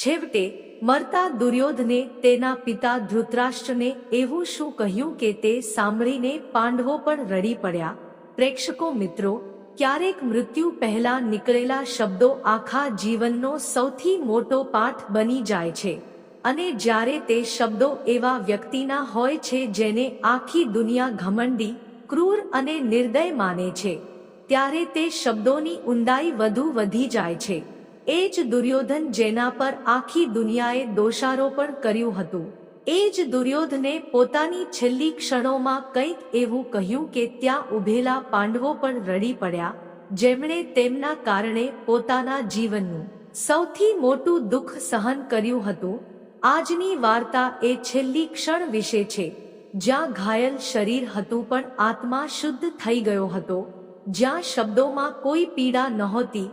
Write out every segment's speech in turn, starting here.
છેવટે, મરતા દુર્યોધને તેના પિતા ધૃતરાષ્ટ્રને એવું શું કહ્યું કે તે સાંભળીને પાંડવો પણ રડી પડ્યા. પ્રેક્ષકો મિત્રો, ક્યારેક મૃત્યુ પહેલા નીકળેલા શબ્દો આખા જીવનનો સૌથી મોટો પાઠ બની જાય છે. અને જ્યારે તે શબ્દો એવા વ્યક્તિના હોય છે જેને આખી દુનિયા ઘમંડી, ક્રૂર અને નિર્દય માને છે, ત્યારે તે શબ્દોની ઊંડાઈ વધુ વધી જાય છે. એ જ દુર્યોધન જેના પર આખી દુનિયાએ દોષારોપણ કર્યું હતું. એ જ દુર્યોધને પોતાની છેલ્લી ક્ષણોમાં કંઈક એવું કહ્યું કે ત્યાં ઊભેલા પાંડવો પણ રડી પડ્યા, જેમણે તેમના કારણે પોતાના જીવનનું સૌથી મોટું દુઃખ સહન કર્યું હતું. આજની વાર્તા એ છેલ્લી ક્ષણ વિશે છે, જ્યાં ઘાયલ શરીર હતું પણ આત્મા શુદ્ધ થઈ ગયો હતો, જ્યાં શબ્દોમાં કોઈ પીડા નહોતી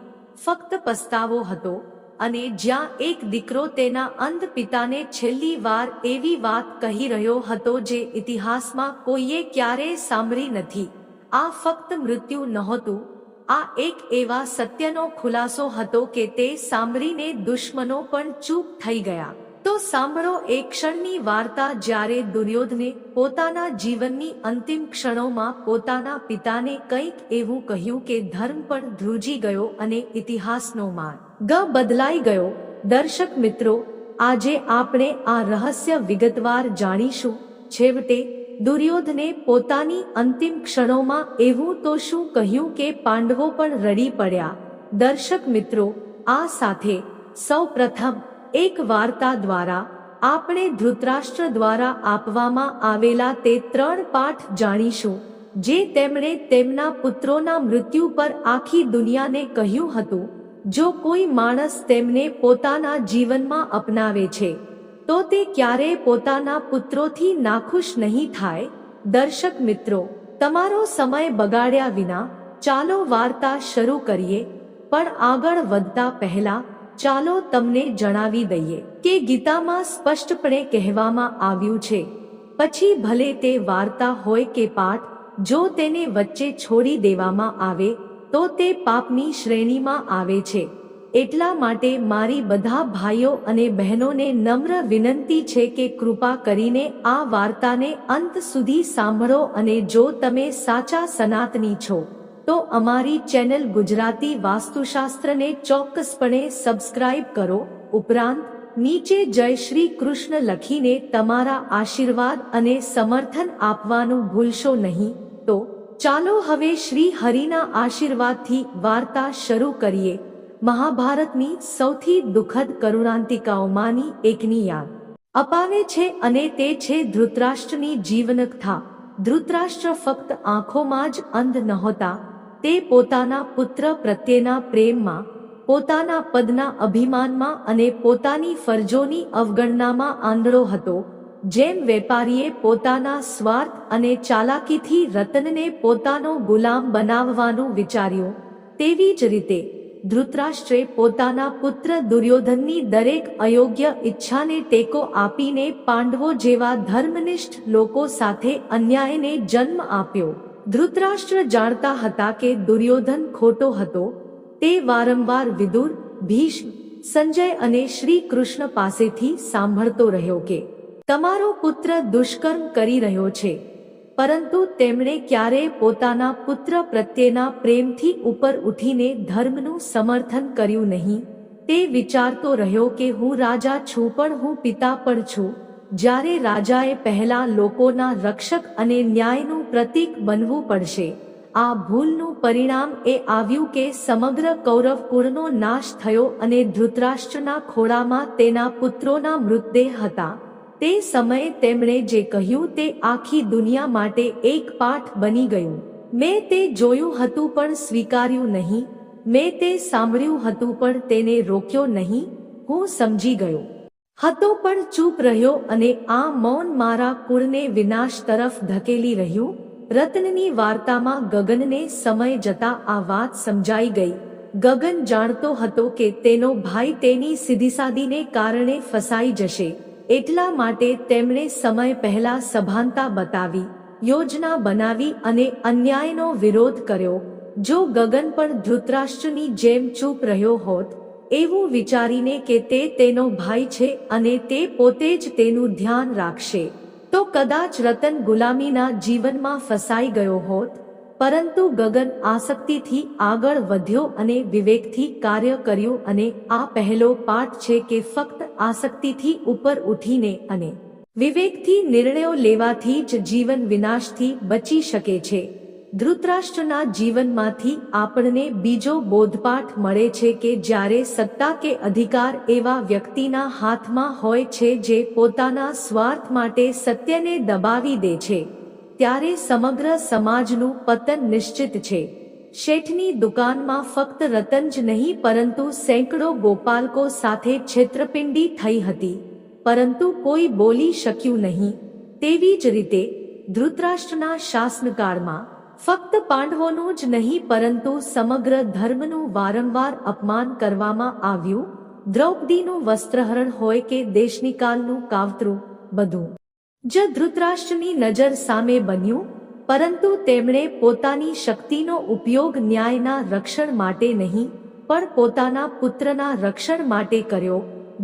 ફક્ત પસ્તાવો હતો અને જ્યાં એક દીકરો તેના અંધ પિતાને છેલ્લી વાર એવી વાત કહી રહ્યો હતો જે ઇતિહાસમાં કોઈએ ક્યારેય સાંભળી નથી. આ ફક્ત મૃત્યુ નહોતું. આ એક એવા સત્યનો ખુલાસો હતો કે તે સાંભળીને દુશ્મનો પણ ચૂપ થઈ ગયા. તો સાંભળો એક ક્ષણની વાર્તા જ્યારે દુર્યોધને પોતાના જીવનની અંતિમ ક્ષણોમાં પોતાના પિતાને કંઈક એવું કહ્યું કે ધર્મ પણ ધ્રુજી ગયો અને ઇતિહાસનો માર્ગ ગ બદલાઈ ગયો. દર્શક મિત્રો, આજે આપણે આ રહસ્ય વિગતવાર જાણીશું. છેવટે, દુર્યોધને પોતાની અંતિમ ક્ષણોમાં એવું તો શું કહ્યું કે પાંડવો પણ રડી પડ્યા. દર્શક મિત્રો, આ સાથે સૌ પ્રથમ એક વાર્તા દ્વારા આપણે ધૃતરાષ્ટ્ર દ્વારા આપવામાં આવેલા તે ત્રણ પાઠ જાણીશું, જે તેમણે તેમના પુત્રોના મૃત્યુ પર આખી દુનિયાને કહ્યું હતું, જો કોઈ માણસ તેમને પોતાના જીવનમાં અપનાવે છે, તો તે ક્યારેય પોતાના પુત્રોથી નાખુશ નહીં થાય. દર્શક મિત્રો, તમારો સમય બગાડ્યા વિના ચાલો વાર્તા શરૂ કરીએ, પણ આગળ વધતા પહેલા ચાલો તમને જણાવી દઈએ કે ગીતામાં સ્પષ્ટપણે કહેવામાં આવ્યું છે, પછી ભલે તે વાર્તા હોય કે પાઠ, જો તેને વચ્ચે છોડી દેવામાં આવે, તો તે પાપની શ્રેણીમાં આવે છે. એટલા માટે મારી બધા ભાઈઓ અને બહેનોને નમ્ર વિનંતી છે કે કૃપા કરીને આ વાર્તાને અંત સુધી સાંભળો અને જો તમે સાચા સનાતની છો તો અમારી ચેનલ ગુજરાતી વાસ્તુશાસ્ત્રને ચોક્કસપણે સબસ્ક્રાઇબ કરો. ઉપરાંત, નીચે જય શ્રી કૃષ્ણ લખીને તમારા આશીર્વાદ અને સમર્થન આપવાનું ભૂલશો નહીં. તો, ચાલો હવે શ્રી હરિના આશીર્વાદથી વાર્તા શરૂ કરીએ. મહાભારતની સૌથી દુઃખદ કરુણાંતિકાઓમાંની એકની યાદ. અપાવે છે અને તે છે ધૃતરાષ્ટ્રની જીવનકથા. ધૃતરાષ્ટ્ર ફક્ત આંખોમાં જ અંધ નહોતા તે પોતાના પુત્ર પ્રત્યેના પ્રેમમાં, પોતાના પદના અભિમાનમાં અને પોતાની ફરજોની અવગણનામાં આંધળો હતો, જેમ વેપારીએ પોતાના સ્વાર્થ અને ચાલાકીથી રતનને પોતાનો ગુલામ બનાવવાનું વિચાર્યું, તેવી જ રીતે ધૃતરાષ્ટ્રે પોતાના પુત્ર દુર્યોધનની દરેક અયોગ્ય ઈચ્છાને ટેકો આપીને પાંડવો જેવા ધર્મનિષ્ઠ લોકો સાથે અન્યાયને જન્મ આપ્યો. ધૃતરાષ્ટ્ર જાણતા હતા કે દુર્યોધન ખોટો હતો, તે વારંવાર વિદુર, ભીષ્મ, સંજય અને શ્રી કૃષ્ણ પાસેથી સાંભળતો રહ્યો કે તમારો પુત્ર દુષ્કર્મ કરી રહ્યો છે, પરંતુ તેમણે ક્યારેય પોતાના પુત્ર પ્રત્યેના પ્રેમથી ઉપર ઉઠીને ધર્મનું સમર્થન કર્યું નહીં, તે વિચારતો રહ્યો કે હું રાજા છું પણ હું પિતા પણ છું જ્યારે રાજાએ પહેલા લોકોના રક્ષક અને ન્યાયનું પ્રતીક બનવું પડશે. આ ભૂલનું પરિણામ એ આવ્યું કે સમગ્ર કૌરવ કુળનો નાશ થયો અને ધૃતરાષ્ટ્રના ખોળામાં તેના પુત્રોના મૃતદેહ હતા. તે સમયે તેમણે જે કહ્યું તે આખી દુનિયા માટે એક પાઠ બની ગયું. મેં તે જોયું હતું પણ સ્વીકાર્યું નહીં. મેં તે સાંભળ્યું હતું પણ તેને રોક્યો નહીં. હું સમજી ગયો. હતો પણ ચૂપ રહ્યો અને આ મૌન મારા કુળને વિનાશ તરફ ધકેલી રહ્યું. રત્નની વાર્તામાં ગગનને સમય જતા આ વાત સમજાઈ ગઈ. ગગન જાણતો હતો કે તેનો ભાઈ તેની સીધીસાદીને કારણે ફસાઈ જશે. એટલા માટે તેમણે સમય પહેલા સભાનતા બતાવી, યોજના બનાવી અને અન્યાયનો વિરોધ કર્યો. જો ગગન પણ ધૃતરાષ્ટ્રની જેમ ચૂપ રહ્યો હોત એવું વિચારીને કે તે તેનો ભાઈ છે અને તે પોતે જ તેનું ધ્યાન રાખશે. તો કદાચ રતન ગુલામીના જીવનમાં ફસાઈ ગયો હોત. પરંતુ ગગન આસક્તિથી આગળ વધ્યો અને વિવેકથી કાર્ય કર્યું અને આ પહેલો પાઠ છે કે ફક્ત આસક્તિથી ઉપર ઉઠીને અને વિવેકથી નિર્ણયો લેવાથી જ જીવન વિનાશથી બચી શકે છે. ધૃતરાષ્ટ્રના જીવનમાંથી આપણને બીજો બોધપાઠ મળે છે કે જ્યારે સત્તા કે અધિકાર એવા વ્યક્તિના હાથમાં હોય છે જે પોતાના સ્વાર્થ માટે સત્યને દબાવી દે છે, ત્યારે સમગ્ર સમાજનું પતન નિશ્ચિત છે. શેઠની દુકાનમાં ફક્ત રતન જ નહીં, પરંતુ સેંકડો ગોપાલકો સાથે છેતરપિંડી થઈ હતી. પરંતુ કોઈ બોલી શક્યું નહીં. તેવી જ રીતે ધૃતરાષ્ટ્રના શાસનકાળમાં ફક્ત પાંડવોનું જ નહીં, પરંતુ સમગ્ર ધર્મનું વારંવાર અપમાન કરવામાં આવ્યું. દ્રૌપદીનું વસ્ત્રહરણ હોય કે દેશનિકાલનું કાવતરું, બધું જ ધૃતરાષ્ટ્રની નજર સામે બન્યું, પરંતુ તેમણે પોતાની શક્તિનો ઉપયોગ ન્યાયના રક્ષણ માટે નહીં, પણ પોતાના પુત્રના રક્ષણ માટે કર્યો.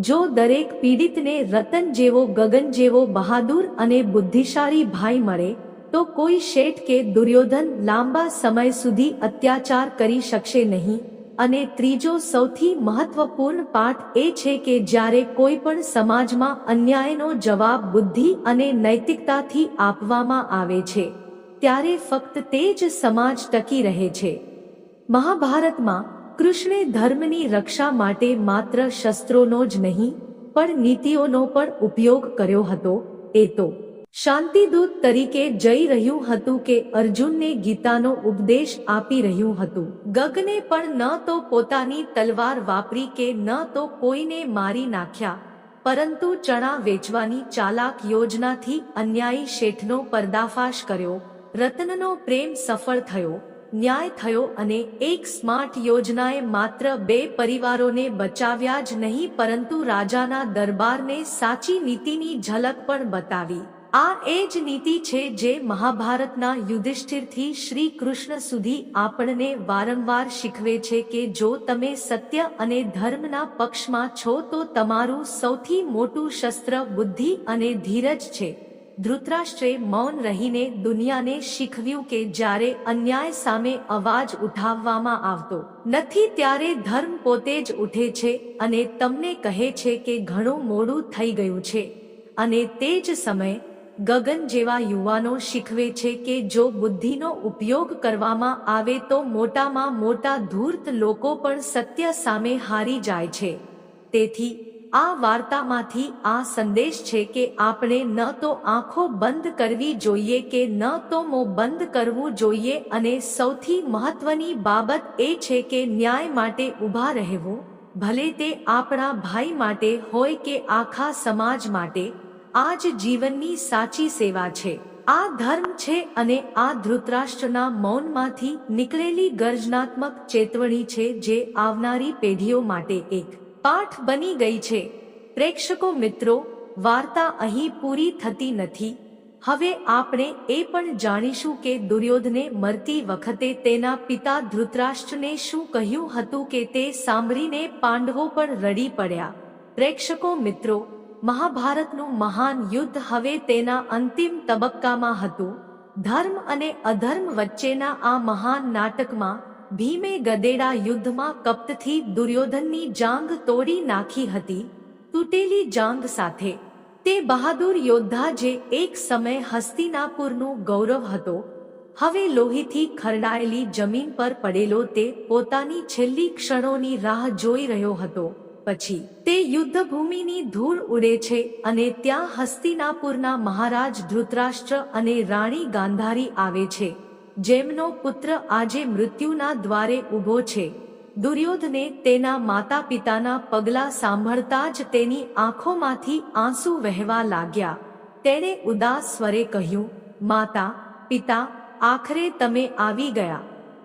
જો દરેક પીડિતને રતન જેવો, ગગન જેવો બહાદુર અને બુદ્ધિશાળી ભાઈ મળે તો કોઈ શેઠ કે દુર્યોધન લાંબા સમય સુધી અત્યાચાર કરી શકશે નહીં. અને ત્રીજો સૌથી મહત્વપૂર્ણ પાઠ એ છે કે જ્યારે કોઈ પણ સમાજમાં અન્યાયનો જવાબ બુદ્ધિ અને નૈતિકતાથી આપવામાં આવે છે, ત્યારે ફક્ત તે જ સમાજ ટકી રહે છે. મહાભારતમાં કૃષ્ણે ધર્મની રક્ષા માટે માત્ર શસ્ત્રોનો જ નહીં, પણ નીતિઓનો પણ ઉપયોગ કર્યો હતો. એ તો શાંતિદૂત તરીકે જઈ રહ્યું હતું કે અર્જુનને ગીતાનો ઉપદેશ આપી રહ્યું હતું. ગગને પણ ન તો પોતાની તલવાર વાપરી કે ન તો કોઈને મારી નાખ્યા, પરંતુ ચણા વેચવાની ચાલાક યોજનાથી અન્યાયી શેઠનો પર્દાફાશ કર્યો, રતનનો પ્રેમ સફળ થયો, ન્યાય થયો અને એક સ્માર્ટ યોજનાએ માત્ર બે પરિવારોને બચાવ્યા જ નહીં પરંતુ રાજાના દરબારને સાચી નીતિની ઝલક પણ બતાવી. આ એ જ નીતિ છે જે મહાભારતના યુધિષ્ઠિરથી શ્રી કૃષ્ણ સુધી આપણને વારંવાર શીખવે છે કે જો તમે સત્ય અને ધર્મના પક્ષમાં છો તો તમારું સૌથી મોટું શસ્ત્ર બુદ્ધિ અને ધીરજ છે. ધૃતરાષ્ટ્રે મૌન રહીને દુનિયાને શીખવ્યું કે જ્યારે અન્યાય સામે અવાજ ઉઠાવવામાં આવતો નથી ત્યારે ધર્મ પોતે જ ઉઠે છે અને તમને કહે છે કે ઘણું મોડું થઈ ગયું છે. અને તે જ સમયે ગગન જેવા યુવાનો શીખવે છે કે જો બુદ્ધિનો ઉપયોગ કરવામાં આવે તો મોટામાં મોટા ધૂર્ત લોકો પણ સત્ય સામે હારી જાય છે. તેથી, આ વાર્તામાંથી આ સંદેશ છે કે આપણે ન તો આંખો બંધ કરવી જોઈએ કે ન તો મો બંધ કરવું જોઈએ અને સૌથી મહત્વની બાબત એ છે કે ન્યાય માટે ઊભા રહેવું. ભલે તે આપણા ભાઈ માટે હોય કે આખા સમાજ માટે આ જ જીવનની સાચી સેવા છે. આ ધર્મ છે અને આ ધૃતરાષ્ટ્રના મૌનમાંથી નીકળેલી ગર્જનાત્મક ચેતવણી છે જે આવનારી પેઢીઓ માટે એક પાઠ બની ગઈ છે. પ્રેક્ષકો મિત્રો, વાર્તા અહીં પૂરી થતી નથી. હવે આપણે એ પણ જાણીશું કે દુર્યોધને મરતી વખતે તેના પિતા ધૃતરાષ્ટ્રને શું કહ્યું હતું કે તે સાંભળીને પાંડવો પણ રડી પડ્યા. પ્રેક્ષકો મિત્રો મહાભારતનું મહાન યુદ્ધ હવે તેના અંતિમ તબક્કામાં હતું. ધર્મ અને અધર્મ વચ્ચેના આ મહાન નાટકમાં ભીમે ગદેડા યુદ્ધમાં કપ્તથી દુર્યોધનની જાંગ તોડી નાખી હતી. તૂટેલી જાંગ સાથે. તે બહાદુર યોદ્ધા જે એક સમય હસ્તિનાપુરનું ગૌરવ હતો, હવે લોહીથી ખરડાયેલી જમીન પર પડેલો તે પોતાની છેલ્લી ક્ષણોની રાહ જોઈ રહ્યો હતો. પછી તે યુદ્ધભૂમિની ધૂળ ઉડે છે અને ત્યાં હસ્તિનાપુરના મહારાજ ધૃતરાષ્ટ્ર અને રાણી ગાંધારી આવે છે, જેમનો પુત્ર આજે મૃત્યુના દ્વારે ઊભો છે. દુર્યોધને તેના માતા પિતાના પગલા સાંભળતા જ તેની આંખોમાંથી આંસુ વહેવા લાગ્યા. તેણે ઉદાસ સ્વરે કહ્યું, માતા, પિતા, આખરે તમે આવી ગયા.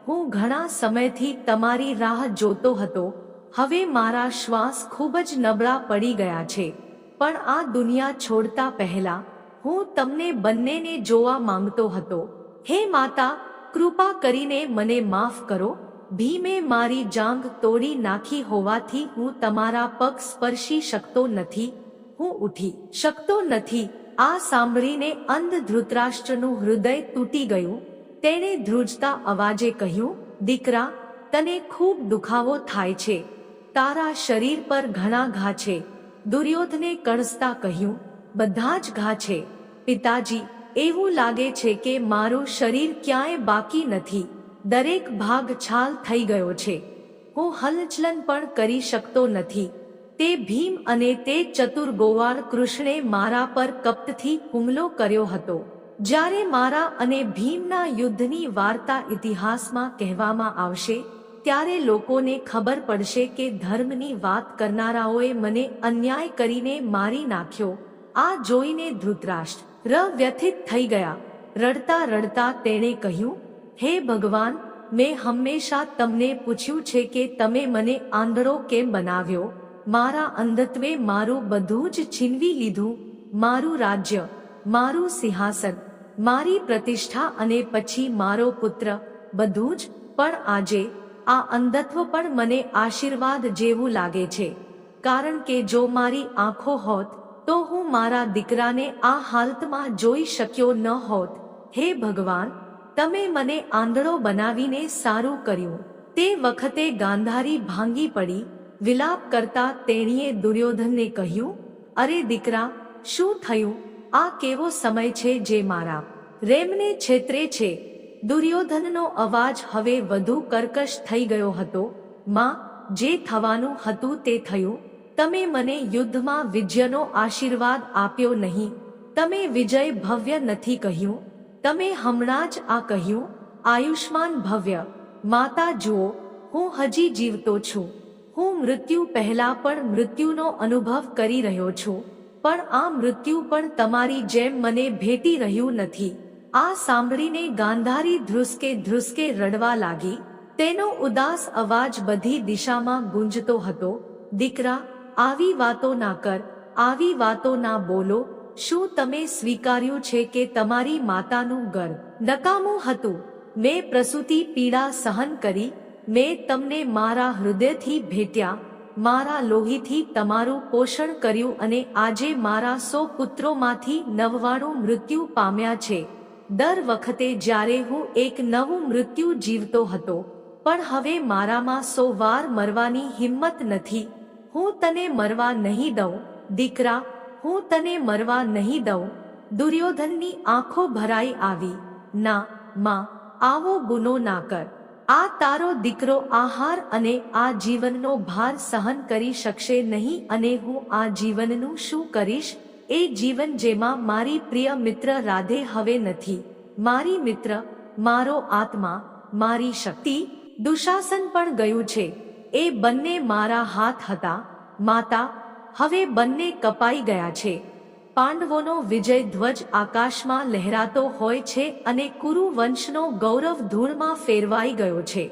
હું ઘણા સમયથી તમારી રાહ જોતો હતો. હવે મારા શ્વાસ ખૂબ જ નબળા પડી ગયા છે. પણ આ દુનિયા છોડતા પહેલા હું તમને બંનેને જોવા માંગતો હતો. હે માતા, કૃપા કરીને મને માફ કરો. ભીમે મારી જાંઘ તોડી નાખી હોવાથી હું તમારા પગ સ્પર્શી શકતો નથી. હું ઉઠી શકતો નથી. આ સાંભળીને અંધ ધૃતરાષ્ટ્રનું હૃદય તૂટી ગયું. તેણે ધ્રુજતા અવાજે કહ્યું, દીકરા, તને ખૂબ દુખાવો થાય છે. તારા શરીર પર ઘણા ઘા છે. દુર્યોધને કણસતા કહ્યું, બધા જ ઘા છે. પિતાજી, એવું લાગે છે કે મારું શરીર ક્યાંય બાકી નથી. દરેક ભાગ છાલ થઈ ગયો છે. હું હલચલન પણ કરી શકતો નથી. તે ભીમ અને તે ચતુર ગોવાળ કૃષ્ણે મારા પર કપ્તથી હુમલો કર્યો હતો. જ્યારે મારા અને ભીમના યુદ્ધની વાર્તા ઇતિહાસમાં કહેવામાં આવશે ત્યારે લોકોને ખબર પડશે કે ધર્મની વાત કરનારાઓએ મને અન્યાય કરીને મારી નાખ્યો. આ જોઈને ધૃતરાષ્ટ્ર ર વ્યથિત થઈ ગયા. રડતા રડતા તેણે કહ્યું, હે ભગવાન, મેં હંમેશા તમને પૂછ્યું છે કે તમે મને આંધળો કેમ બનાવ્યો? મારા અંધત્વે મારું બધું જ છીનવી લીધું. મારું રાજ્ય, મારું સિંહાસન, મારી પ્રતિષ્ઠા અને પછી મારો પુત્ર, બધું જ. પણ આજે આ અંધત્વ પણ મને આશીર્વાદ જેવું લાગે છે. કારણ કે જો મારી આંખો હોત, તો હું મારા દીકરાને આ હાલતમાં જોઈ શક્યો ન હોત. હે ભગવાન, તમે મને આંધળો બનાવીને સારું કર્યું. તે વખતે ગાંધારી ભાંગી પડી, વિલાપ કરતા તેણીએ દુર્યોધનને કહ્યું, અરે દીકરા, શું થયું? આ કેવો સમય છે જે મારા રેમને છેતરે છે? દુર્યોધનનો અવાજ હવે વધુ કર્કશ થઈ ગયો હતો. માં, જે થવાનું હતું તે થયું. તમે મને યુદ્ધમાં વિજયનો આશીર્વાદ આપ્યો નહીં. તમે વિજય ભવ્ય નથી કહ્યું. તમે હમણાં જ આ કહ્યું. આયુષ્માન ભવ્ય. માતા, જુઓ, હું હજી જીવતો છું. હું મૃત્યુ પહેલા પણ મૃત્યુનો અનુભવ કરી રહ્યો છું. પણ આ મૃત્યુ પણ તમારી જેમ મને ભેટી રહ્યું નથી. આ સાંભળીને ગાંધારી ધ્રુસકે ધ્રુસકે રડવા લાગી. તેનો ઉદાસ અવાજ બધી દિશામાં ગુંજતો હતો. દીકરા, આવી વાતો ના કર, આવી વાતો ના બોલો. શું તમે સ્વીકાર્યું છે કે તમારી માતાનું ગર્ભ નકામું હતું? મેં પ્રસૂતિ પીડા સહન કરી. મેં તમને મારા હૃદયથી ભેટ્યા. મારા લોહીથી તમારું પોષણ કર્યું અને આજે મારા સો પુત્રોમાંથી નવવાણું મૃત્યુ પામ્યા છે. દર વખતે જ્યારે હું એક નવું મૃત્યુ જીવતો હતો, પણ હવે મારામાં સો વાર મરવાની હિંમત નથી. હું તને મરવા નહીં દઉં, દીકરા, હું તને મરવા નહીં દઉં. દુર્યોધનની આંખો ભરાઈ આવી. ના, માં, આવો ગુનો ના કર. આ તારો દીકરો આહાર અને આ જીવનનો ભાર સહન કરી શકશે નહીં અને હું આ જીવનનું શું કરીશ? એ જીવન જેમાં મારી પ્રિય મિત્ર રાધે હવે નથી. મારી મિત્ર, મારો આત્મા, મારી શક્તિ, દુશાસન પણ ગયું છે. એ બંને મારા હાથ હતા. માતા, હવે બંને કપાઈ ગયા છે. પાંડવોનો વિજય ધ્વજ આકાશમાં લહેરાતો હોય છે અને કુરુ વંશનો ગૌરવ ધૂળમાં ફેરવાઈ ગયો છે.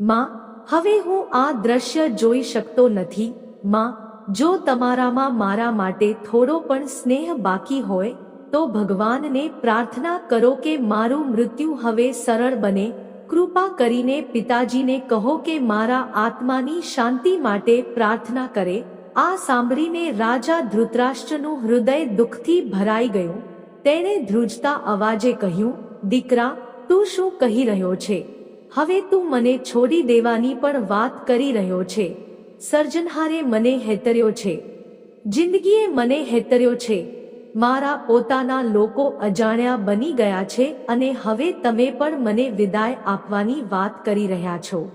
માં, હવે હું આ દ્રશ્ય જોઈ શકતો નથી. માં જો તમારામાં મારા માટે થોડો પણ સ્નેહ બાકી હોય, તો ભગવાનને પ્રાર્થના કરો કે મારું મૃત્યુ હવે સરળ બને. કૃપા કરીને પિતાજીને કહો કે મારા આત્માની શાંતિ માટે પ્રાર્થના કરે. આ સાંભળીને રાજા ધૃતરાષ્ટ્રનું હૃદય દુઃખથી ભરાઈ ગયું. તેણે ધ્રુજતા અવાજે કહ્યું, દીકરા, તું શું કહી રહ્યો છે? હવે તું મને છોડી દેવાની પણ વાત કરી રહ્યો છે. સર્જનહારે મને હેતર્યો છે. જિંદગીએ મને હેતર્યો છે. મારા પોતાના લોકો અજાણ્યા બની ગયા છે અને હવે તમે પણ મને વિદાય આપવાની વાત કરી રહ્યા છો.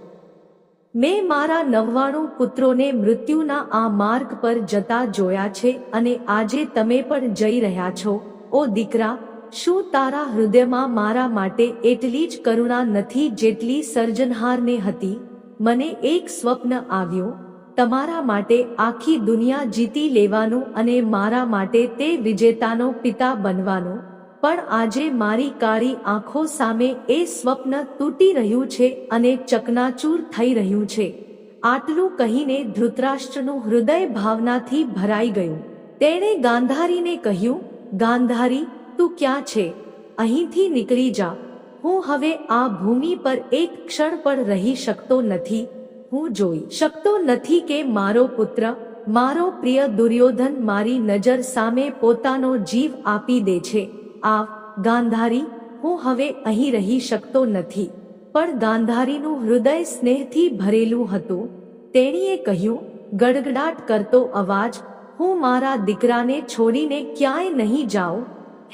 મેં મારા નવ્વાણું પુત્રોને મૃત્યુના આ માર્ગ પર જતા જોયા છે અને આજે તમે પણ જઈ રહ્યા છો. ઓ દીકરા, શું તારા હૃદયમાં મારા માટે એટલી જ કરુણા નથી જેટલી સર્જનહારને હતી? મને એક સ્વપ્ન આવ્યું તમારા માટે આખી દુનિયા જીતી લેવાનું અને મારા માટે તે વિજેતાનો પિતા બનવાનું. પણ આજે મારી કાળી આંખો સામે એ સ્વપ્ન તૂટી રહ્યું છે અને ચકનાચૂર થઈ રહ્યું છે. આટલું કહીને ધૃતરાષ્ટ્રનું હૃદય ભાવનાથી ભરાઈ ગયું. તેણે ગાંધારીને કહ્યું, ગાંધારી, તું ક્યાં છે? અહીંથી નીકળી જા. હું હવે આ ભૂમિ પર એક ક્ષણ પણ રહી શકતો નથી. હું જોઈ શકતો નથી કે મારો પુત્ર, મારો પ્રિય દુર્યોધન મારી નજર સામે પોતાનો જીવ આપી દે છે. આ ગાંધારી, હું હવે અહીં રહી શકતો નથી. પણ ગાંધારીનું હૃદય સ્નેહથી ભરેલું હતું. તેણીએ કહ્યું, ગડગડાટ કરતો અવાજ, હું મારા દીકરાને છોડીને ક્યાંય નહીં જાઉં.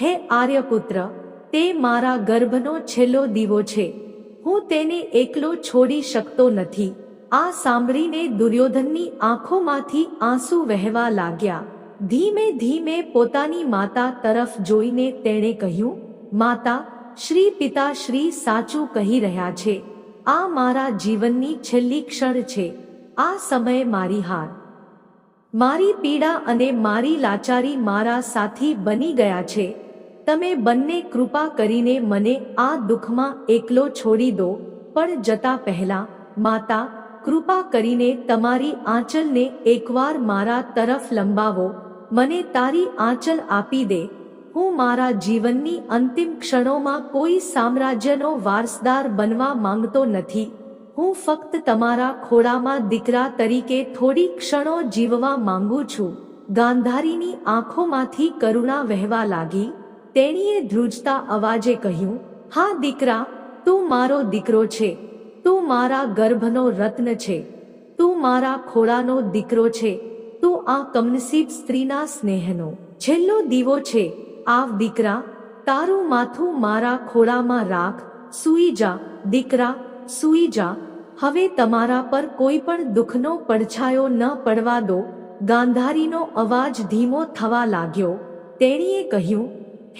હે આર્યપુત્ર, તે મારા ગર્ભનો છેલ્લો દીવો છે. હું તેને એકલો છોડી શકતો નથી. આ સાંભળીને દુર્યોધનની આંખોમાંથી આંસુ વહેવા લાગ્યા. ધીમે ધીમે પોતાની માતા તરફ જોઈને તેણે કહ્યું, માતા, શ્રી પિતા શ્રી સાચું કહી રહ્યા છે. આ મારા જીવનની છેલ્લી ક્ષણ છે. આ સમયે મારી હાર. મારી પીડા અને મારી લાચારી મારા સાથી બની ગયા છે. તમે બંને કૃપા કરીને મને આ દુઃખમાં એકલો છોડી દો. પણ જતા પહેલા, માતા કૃપા કરીને તમારી આંચલને એકવાર મારા તરફ લંબાવો. મને તારી આંચલ આપી દે. હું મારા જીવનની અંતિમ ક્ષણોમાં કોઈ સામ્રાજ્યનો વારસદાર બનવા માંગતો નથી. હું ફક્ત તમારા ખોળામાં દીકરા તરીકે થોડી ક્ષણો જીવવા માંગુ છું. ગાંધારીની આંખોમાંથી કરુણા વહેવા લાગી. તેણીએ ધ્રુજતા અવાજે કહ્યું, હા દીકરા, તું મારો દીકરો છે. તું મારા ગર્ભનો રત્ન છે. તું મારા ખોળાનો દીકરો છે. તું આ કમનસીબ સ્ત્રીના સ્નેહનો છેલ્લો દીવો છે. આવ દીકરા, તારું માથું મારા ખોળામાં રાખ. સૂઈ જા, દીકરા, સૂઈ જા. હવે તમારા પર કોઈ પણ દુઃખનો પડછાયો ન પડવા દો. ગાંધારીનો અવાજ ધીમો થવા લાગ્યો. તેણીએ કહ્યું,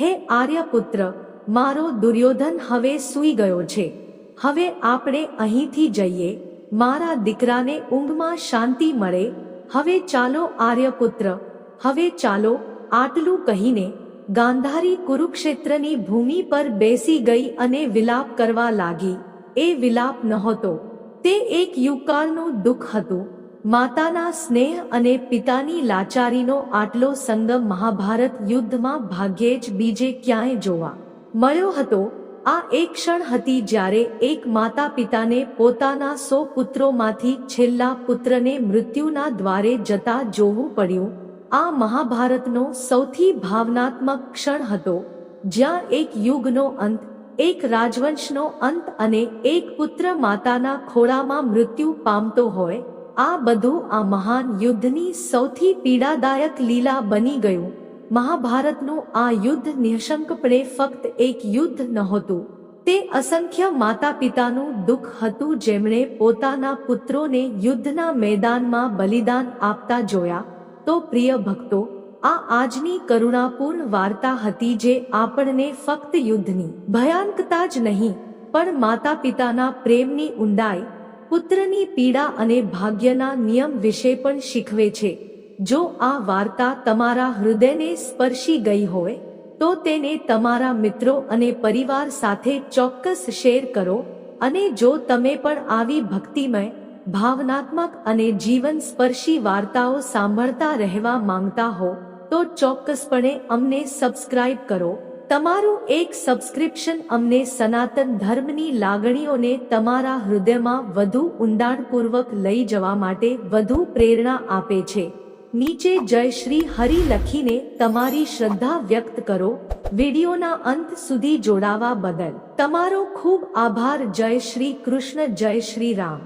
હે આર્યપુત્ર, મારો દુર્યોધન હવે સૂઈ ગયો છે. હવે આપણે અહીંથી જઈએ. મારા દીકરાને ઊંઘમાં શાંતિ મળે. હવે ચાલો આર્યપુત્ર. હવે ચાલો આટલું કહીને ગાંધારી કુરુક્ષેત્રની ભૂમિ પર બેસી ગઈ અને વિલાપ કરવા લાગી. એ વિલાપ નહોતો. તે એક યુકાળનું દુઃખ હતું. માતાના સ્નેહ અને પિતાની લાચારીનો આટલો સંગમ મહાભારત યુદ્ધમાં ભાગ્યે જ બીજે ક્યાંય જોવા મળ્યો હતો. આ એક ક્ષણ હતી જ્યારે એક માતા પિતાને પોતાના સો પુત્રોમાંથી છેલ્લા પુત્રને મૃત્યુના દ્વારે જતા જોવું પડ્યું. આ મહાભારતનો સૌથી ભાવનાત્મક ક્ષણ હતો, જ્યાં એક યુગનો અંત, એક રાજવંશનો અંત અને એક પુત્ર માતાના ખોળામાં મૃત્યુ પામતો હોય. આ બધું આ મહાન યુદ્ધની સૌથી પીડાદાયક લીલા બની ગયું. મહાભારતનું આ યુદ્ધ નિઃશંકપણે ફક્ત એક યુદ્ધ નહોતું. તે અસંખ્ય માતા પિતાનું દુઃખ હતું જેમણે પોતાના પુત્રોને યુદ્ધના મેદાનમાં બલિદાન આપતા જોયા. તો પ્રિય ભક્તો, આ આજની કરુણાપૂર્ણ વાર્તા હતી જે આપણને ફક્ત યુદ્ધની ભયાનકતા જ નહીં, પણ માતા પિતાના પ્રેમની ઊંડાઈ, પુત્રની પીડા અને ભાગ્યના નિયમ વિશે પણ શીખવે છે. જો આ વાર્તા તમારા હૃદયને સ્પર્શી ગઈ હોય, તો તેને તમારા મિત્રો અને પરિવાર સાથે ચોક્કસ શેર કરો અને જો તમે પણ આવી ભક્તિમય, ભાવનાત્મક અને જીવન સ્પર્શી વાર્તાઓ સાંભળતા રહેવા માંગતા હો, તો ચોક્કસપણે અમને સબસ્ક્રાઇબ કરો. તમારું એક સબસ્ક્રિપ્શન અમને સનાતન ધર્મની લાગણીઓને તમારા હૃદયમાં વધુ ઊંડાણપૂર્વક લઈ જવા માટે વધુ પ્રેરણા આપે છે. નીચે જય શ્રી હરિ લખીને તમારી શ્રદ્ધા વ્યક્ત કરો. વિડીયોના અંત સુધી જોડાવા બદલ તમારો ખૂબ આભાર. જય શ્રી કૃષ્ણ, જય શ્રી રામ.